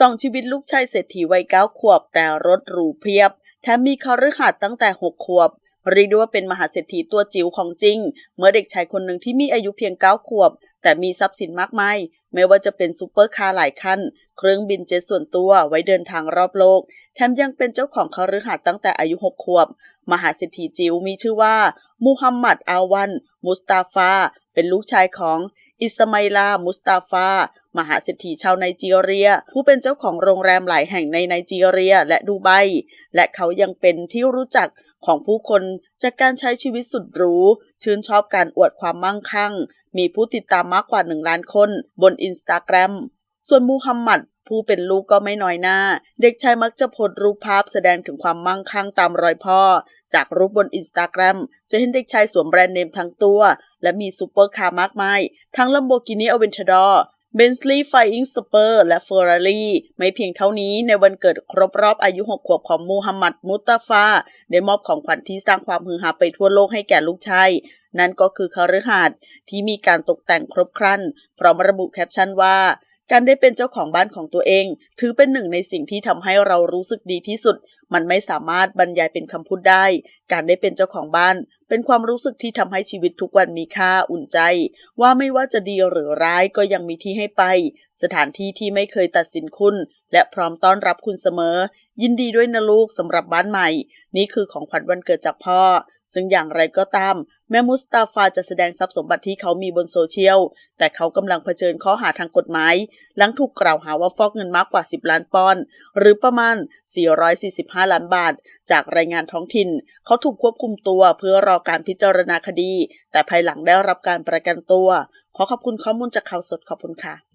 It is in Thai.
สองชีวิตลูกชายเศรษฐีวัยเก้าขวบ แต่รถหรูเพียบ แถมมีคฤหาสน์ตั้งแต่หกขวบเรียกได้ว่าเป็นมหาเศรษฐีตัวจิ๋วของจริง เมื่อเด็กชายคนหนึ่งที่มีอายุเพียงเก้าขวบ แต่มีทรัพย์สินมากมาย ไม่ว่าจะเป็นซูเปอร์คาร์หลายคัน เครื่องบินเจ็ตส่วนตัวไว้เดินทางรอบโลก แถมยังเป็นเจ้าของคฤหาสน์ตั้งแต่อายุหกขวบ มหาเศรษฐีจิ๋วมีชื่อว่า มูฮัมหมัดอาวัน มุสตาฟา เป็นลูกชายของ อิสมาอิลา มุสตาฟา มหาเศรษฐีชาวไนจีเรีย ผู้เป็นเจ้าของโรงแรมหลายแห่งในไนจีเรียและดูไบ และเขายังเป็นที่รู้จักของผู้คนจากการใช้ชีวิตสุดหรู ชื่นชอบการอวดความมั่งคั่ง มีผู้ติดตามมากกว่า 1 ล้านคนบนอินสตาแกรม ส่วนมูฮัมหมัด ผู้เป็นลูกก็ไม่น้อยหน้า เด็กชายมักจะโพสรูปภาพแสดงถึงความมั่งคั่งตามรอยพ่อ จากรูปบนอินสตาแกรมจะเห็นเด็กชายสวมแบรนด์เนมทั้งตัว และมีซูเปอร์คาร์มากมาย ทั้ง Lamborghini Aventador Bentley Flying Spur และ Ferrari ไม่เพียงเท่านี้ในวันเกิดครบรอบอายุ 6 ขวบของมูฮัมหมัดมุตตาฟา ได้มอบของขวัญที่สร้างความฮือฮาไปทั่วโลกให้แก่ลูกชาย นั่นก็คือคฤหาสน์ที่มีการตกแต่งครบครันพร้อมระบุแคปชั่นว่า การได้เป็นเจ้าของบ้านของตัวเอง ถือเป็นหนึ่งในสิ่งที่ทำให้เรารู้สึกดีที่สุด มันไม่สามารถบรรยายเป็นคำพูดได้ การได้เป็นเจ้าของบ้าน เป็นความรู้สึกที่ทำให้ชีวิตทุกวันมีค่าอุ่นใจ ว่าไม่ว่าจะดีหรือร้ายก็ยังมีที่ให้ไป สถานที่ที่ไม่เคยตัดสินคุณ และพร้อมต้อนรับคุณเสมอ ยินดีด้วยนะลูกสำหรับบ้านใหม่ นี่คือของขวัญวันเกิดจากพ่อ ซึ่งอย่างไรก็ตาม แม่มุสตาฟาจะแสดงทรัพย์สมบัติที่เขามีบนโซเชียล แต่เขากำลังเผชิญข้อหาทางกฎหมาย หลังถูกกล่าวหาว่าฟอกเงินมากกว่า 10 ล้านปอนด์หรือประมาณ 445 ล้านบาท จากรายงานท้องถิ่น เขาถูกควบคุมตัวเพื่อรอการพิจารณาคดี แต่ภายหลังได้รับการประกันตัว ขอขอบคุณข้อมูลจากข่าวสดขอบคุณค่ะ